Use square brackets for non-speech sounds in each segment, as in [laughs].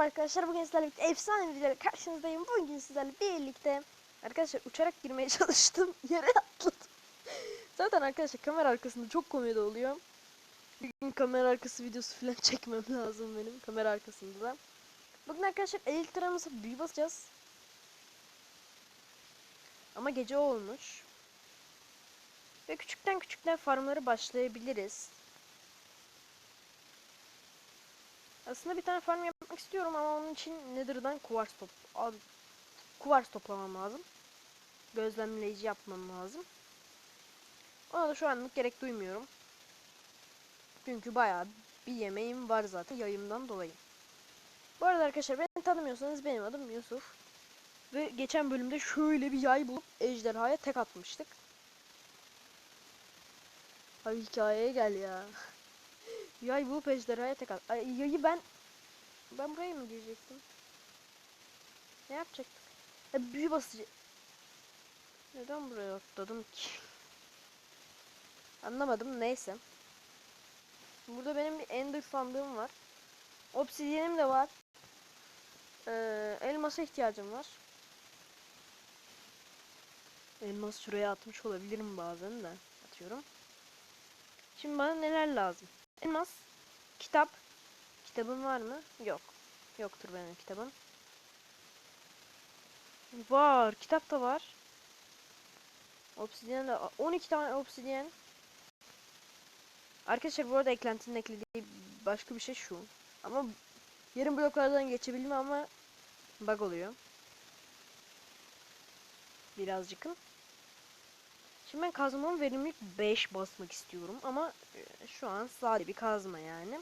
Merhaba arkadaşlar bugün sizlerle birlikte efsane bir videoyla karşınızdayım. Bugün sizlerle birlikte arkadaşlar uçarak girmeye [laughs] çalıştım. Yere atladım. Zaten arkadaşlar kamera arkasında çok komedi oluyor. Bir gün kamera arkası videosu falan [laughs] çekmem lazım benim kamera arkasında da. Bugün arkadaşlar elektromıza büyü basacağız. Ama gece olmuş. Ve küçükten küçükten farmları başlayabiliriz. Aslında bir tane farm yapmak istiyorum ama onun için Nether'dan kuvars top abi kuvars toplamam lazım. Gözlemleyici yapmam lazım. Ona da şu anlık gerek duymuyorum. Çünkü bayağı bir yemeğim var zaten yayımdan dolayı. Bu arada arkadaşlar beni tanımıyorsanız benim adım Yusuf. Ve geçen bölümde şöyle bir yay bulup ejderhaya tek atmıştık. Abi hikayeye gel ya. [laughs] Yay bulup ejderhaya tek at. Ay, yayı ben... Ben buraya mı girecektim? Ne yapacaktık? Ha, büyü basıcı. Neden buraya atladım ki? Anlamadım neyse. Burada benim bir ender sandığım var. Obsidyenim de var. Ee, elmasa ihtiyacım var. Elmas şuraya atmış olabilirim bazen de. Atıyorum. Şimdi bana neler lazım? Elmas, kitap. Kitabın var mı? Yok. Yoktur benim kitabım. Var. Kitap da var. Obsidyen de 12 tane obsidyen. Arkadaşlar bu arada eklentinin eklediği başka bir şey şu. Ama yarım bloklardan geçebilme ama bug oluyor. Birazcıkın. Şimdi ben kazmamın verimlilik 5 basmak istiyorum ama e, şu an sade bir kazma yani.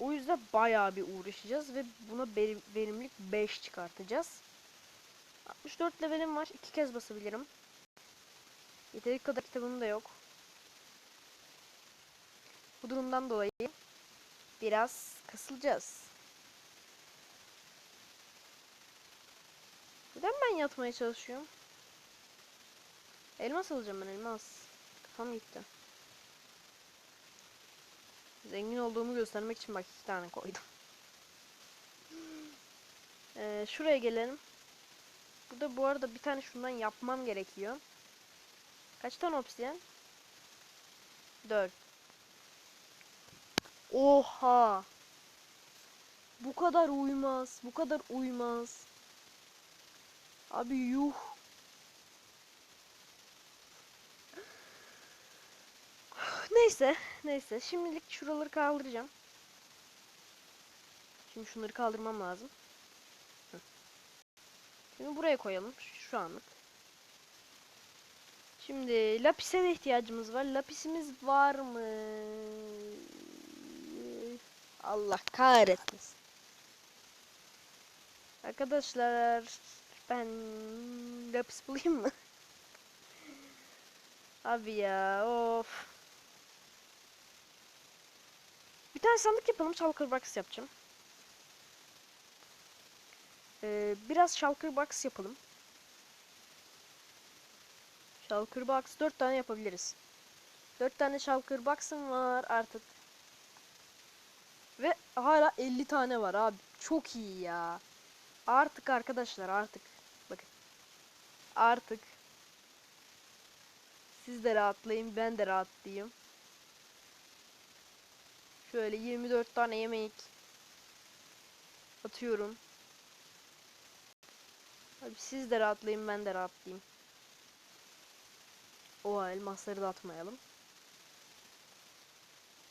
O yüzden bayağı bir uğraşacağız ve buna verim- verimlilik 5 çıkartacağız. 64 levelim var. iki kez basabilirim. Yeteri kadar kitabım da yok. Bu durumdan dolayı biraz kasılacağız. Neden ben yatmaya çalışıyorum? Elmas alacağım ben elmas. Kafam gitti. Zengin olduğumu göstermek için bak iki tane koydum. [gasps] Ee, şuraya gelelim. Burada bu arada bir tane şundan yapmam gerekiyor. Kaç tane obsidian? 4. Oha! Bu kadar uymaz. Bu kadar uymaz. Abi yuh. Neyse, neyse. Şimdilik şuraları kaldıracağım. Şimdi şunları kaldırmam lazım. Şimdi buraya koyalım şu anlık. Şimdi lapise de ihtiyacımız var. Lapisimiz var mı? Allah kahretmesin. Arkadaşlar ben lapis bulayım mı? [laughs] Abi ya of. Bir tane sandık yapalım. Shulker box yapacağım. Ee, biraz shulker box yapalım. Shulker box 4 tane yapabiliriz. 4 tane shulker box'ım var artık. Ve hala 50 tane var abi. Çok iyi ya. Artık arkadaşlar artık. Bakın. Artık. Siz de rahatlayın ben de rahatlayayım. Şöyle 24 tane yemek atıyorum. Abi siz de rahatlayın ben de rahatlayayım. Oha elmasları da atmayalım.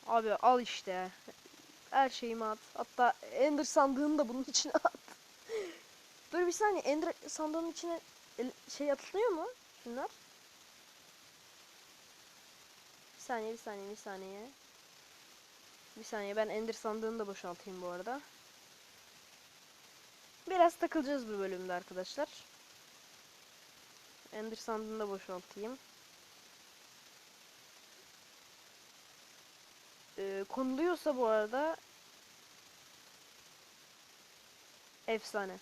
Abi al işte. Her şeyimi at. Hatta Ender sandığını da bunun içine at. [laughs] Dur bir saniye Ender sandığının içine şey atılıyor mu? Şunlar. Bir saniye bir saniye bir saniye. Bir saniye ben Ender sandığını da boşaltayım bu arada. Biraz takılacağız bu bölümde arkadaşlar. Ender sandığını da boşaltayım. Ee, konuluyorsa bu arada efsane.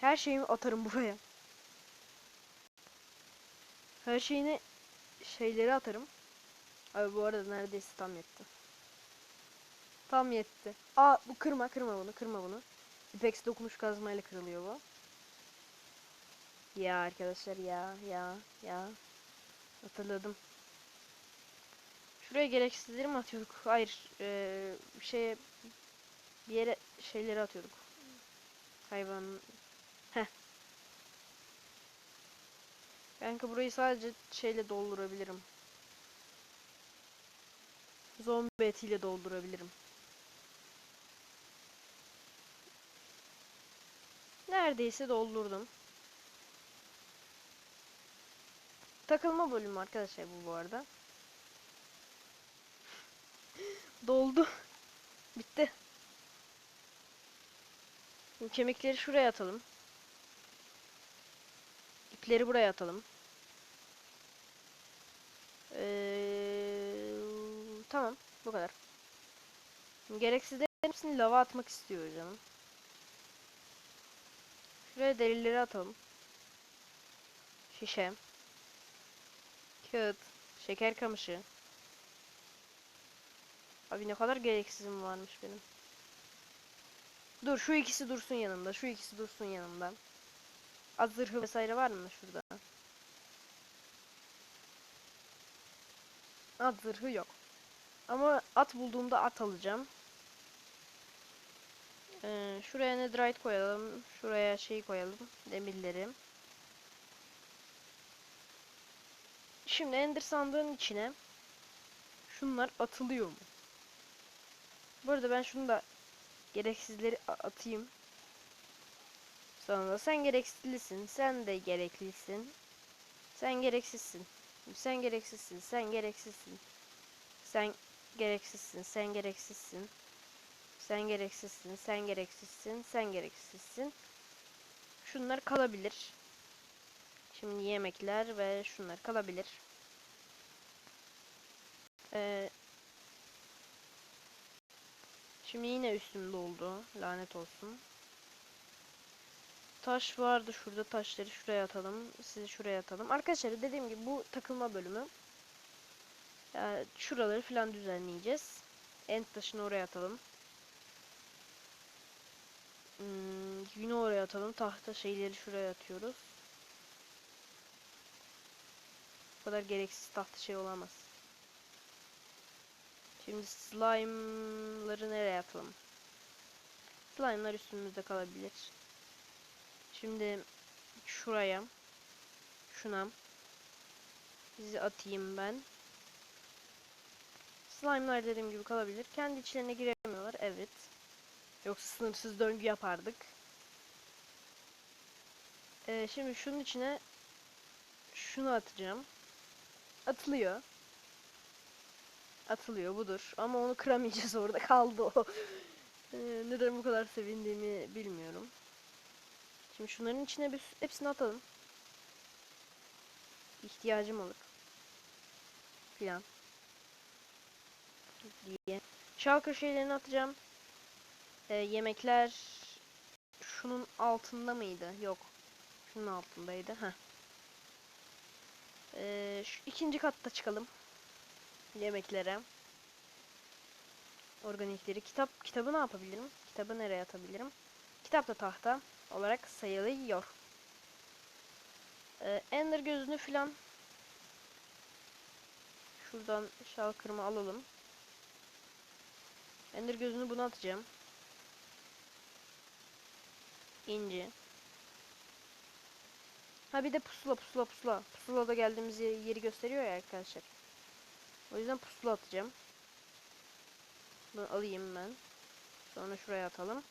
Her şeyimi atarım buraya. Her şeyini şeyleri atarım. Abi bu arada neredeyse tam yetti. Tam yetti. Aa bu kırma kırma bunu kırma bunu. Ipex dokunuş kazmayla kırılıyor bu. Ya arkadaşlar ya ya ya. Hatırladım. Şuraya gereksizleri mi atıyorduk? Hayır. Eee şeye bir yere şeyleri atıyorduk. Hayvan. Heh. Kanka burayı sadece şeyle doldurabilirim. Zombi etiyle doldurabilirim. Neredeyse doldurdum. Takılma bölümü arkadaşlar bu bu arada. [laughs] Doldu. [laughs] Bitti. Şimdi kemikleri şuraya atalım. İpleri buraya atalım. Ee, tamam. Bu kadar. Gereksizlerin hepsini lava atmak istiyor canım. Şuraya derileri atalım. Şişe. Kağıt. Şeker kamışı. Abi ne kadar gereksizim varmış benim. Dur şu ikisi dursun yanımda. Şu ikisi dursun yanımda. Az zırhı vesaire var mı şurada? At zırhı yok. Ama at bulduğumda at alacağım. Ee, şuraya netherite koyalım. Şuraya şey koyalım. Demirleri. Şimdi ender sandığın içine şunlar atılıyor mu? Bu arada ben şunu da gereksizleri atayım. Sonra sen gereksizlisin, sen de gereklisin. Sen gereksizsin. Sen gereksizsin, sen gereksizsin. Sen gereksizsin, sen gereksizsin. Sen gereksizsin, sen gereksizsin, sen gereksizsin. Şunlar kalabilir. Şimdi yemekler ve şunlar kalabilir. Ee, şimdi yine üstüm doldu. Lanet olsun. Taş vardı şurada. Taşları şuraya atalım. Sizi şuraya atalım. Arkadaşlar dediğim gibi bu takılma bölümü. Yani şuraları falan düzenleyeceğiz. End taşını oraya atalım. Hmm, oraya atalım. Tahta şeyleri şuraya atıyoruz. Bu kadar gereksiz tahta şey olamaz. Şimdi slime'ları nereye atalım? Slime'lar üstümüzde kalabilir. Şimdi şuraya şuna sizi atayım ben. Slime'lar dediğim gibi kalabilir. Kendi içlerine giremiyorlar. Evet. Yoksa sınırsız döngü yapardık. Ee, şimdi şunun içine şunu atacağım. Atılıyor. Atılıyor budur. Ama onu kıramayacağız [laughs] orada kaldı o. Ee, neden bu kadar sevindiğimi bilmiyorum. Şimdi şunların içine bir hepsini atalım. İhtiyacım olur. Filan. Diye. Şalkır şeylerini atacağım. Ee, yemekler şunun altında mıydı? Yok. Şunun altındaydı. Heh. Ee, şu ikinci katta çıkalım. Yemeklere. Organikleri. Kitap kitabı ne yapabilirim? Kitabı nereye atabilirim? Kitap da tahta olarak sayılıyor. Ee, Ender gözünü filan şuradan şalkırımı alalım. Ender gözünü buna atacağım. İnci. Ha bir de pusula pusula pusula. Pusula da geldiğimiz yeri, gösteriyor ya arkadaşlar. O yüzden pusula atacağım. Bunu alayım ben. Sonra şuraya atalım.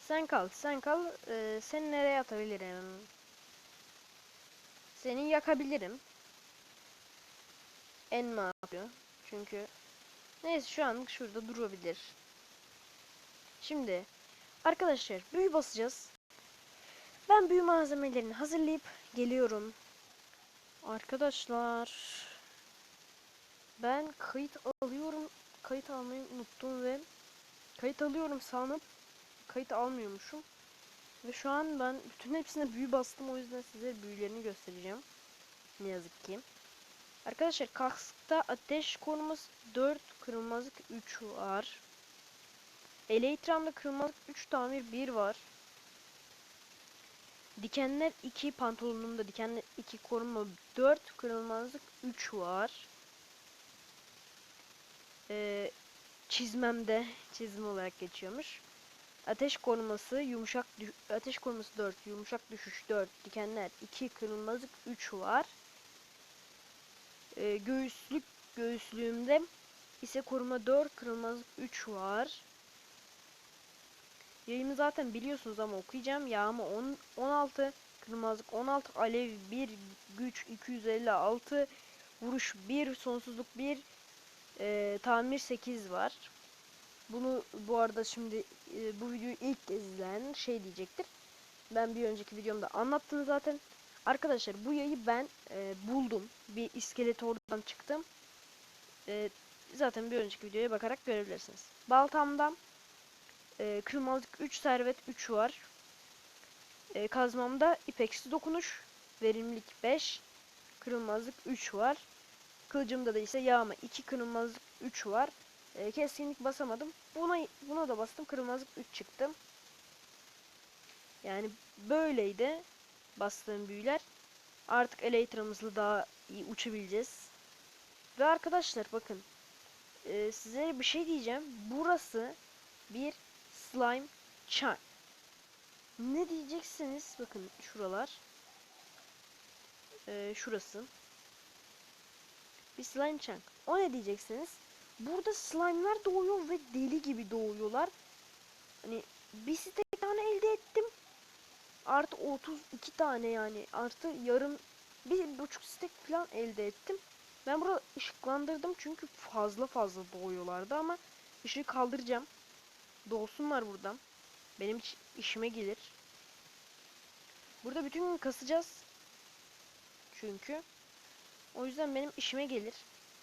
Sen kal, sen kal. Ee, seni nereye atabilirim? Seni yakabilirim. En ne yapıyor? Çünkü neyse şu an şurada durabilir. Şimdi arkadaşlar büyü basacağız. Ben büyü malzemelerini hazırlayıp geliyorum. Arkadaşlar ben kayıt alıyorum. Kayıt almayı unuttum ve kayıt alıyorum sanıp kayıt almıyormuşum. Ve şu an ben bütün hepsine büyü bastım o yüzden size büyülerini göstereceğim. Ne yazık ki. Arkadaşlar kaskta ateş koruması 4, kırılmazlık 3 var. Elytram'da kırılmazlık 3 tamir 1 var. Dikenler 2, pantolonumda dikenler 2, koruma 4, kırılmazlık 3 var. Ee, çizmemde çizme olarak geçiyormuş. Ateş koruması yumuşak ateş koruması 4, yumuşak düşüş 4, dikenler 2, kırılmazlık 3 var. Ee, göğüslük göğüslüğümde ise koruma 4, kırılmazlık 3 var. Yayımı zaten biliyorsunuz ama okuyacağım. Yağma 10, 16, kırılmazlık 16, alev 1, güç 256, vuruş 1, sonsuzluk 1, e, tamir 8 var. Bunu bu arada şimdi e, bu videoyu ilk izleyen şey diyecektir. Ben bir önceki videomda anlattım zaten. Arkadaşlar bu yayı ben e, buldum. Bir iskelet oradan çıktım. E, zaten bir önceki videoya bakarak görebilirsiniz. Baltamda e, kırmızılık 3 servet 3 var. E, kazmamda ipeksiz dokunuş, verimlilik 5, kırılmazlık 3 var. Kılıcımda da ise yağma 2 kırılmazlık 3 var. E, keskinlik basamadım. Buna buna da bastım. Kırılmazlık 3 çıktı. Yani böyleydi bastığım büyüler. Artık Elytra'mızla daha iyi uçabileceğiz. Ve arkadaşlar bakın. E, size bir şey diyeceğim. Burası bir slime chunk. Ne diyeceksiniz? Bakın şuralar. E, şurası. Bir slime chunk. O ne diyeceksiniz? Burada slime'lar doğuyor ve deli gibi doğuyorlar. Hani bir stek tane elde ettim. Artı 32 tane yani. Artı yarım bir buçuk stek falan elde ettim. Ben burada ışıklandırdım çünkü fazla fazla doğuyorlardı ama ışığı kaldıracağım. Doğsunlar buradan. Benim iş- işime gelir. Burada bütün gün kasacağız. Çünkü. O yüzden benim işime gelir.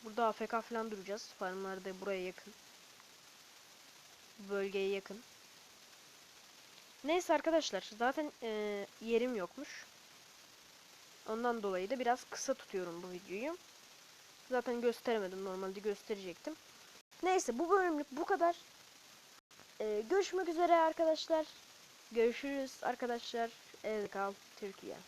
Burada AFK falan duracağız. Farmlar da buraya yakın. Bölgeye yakın. Neyse arkadaşlar. Zaten eee, yerim yokmuş. Ondan dolayı da biraz kısa tutuyorum bu videoyu. Zaten gösteremedim. Normalde gösterecektim. Neyse bu bölümlük bu kadar. Eee, görüşmek üzere arkadaşlar. Görüşürüz arkadaşlar. Evde kal Türkiye.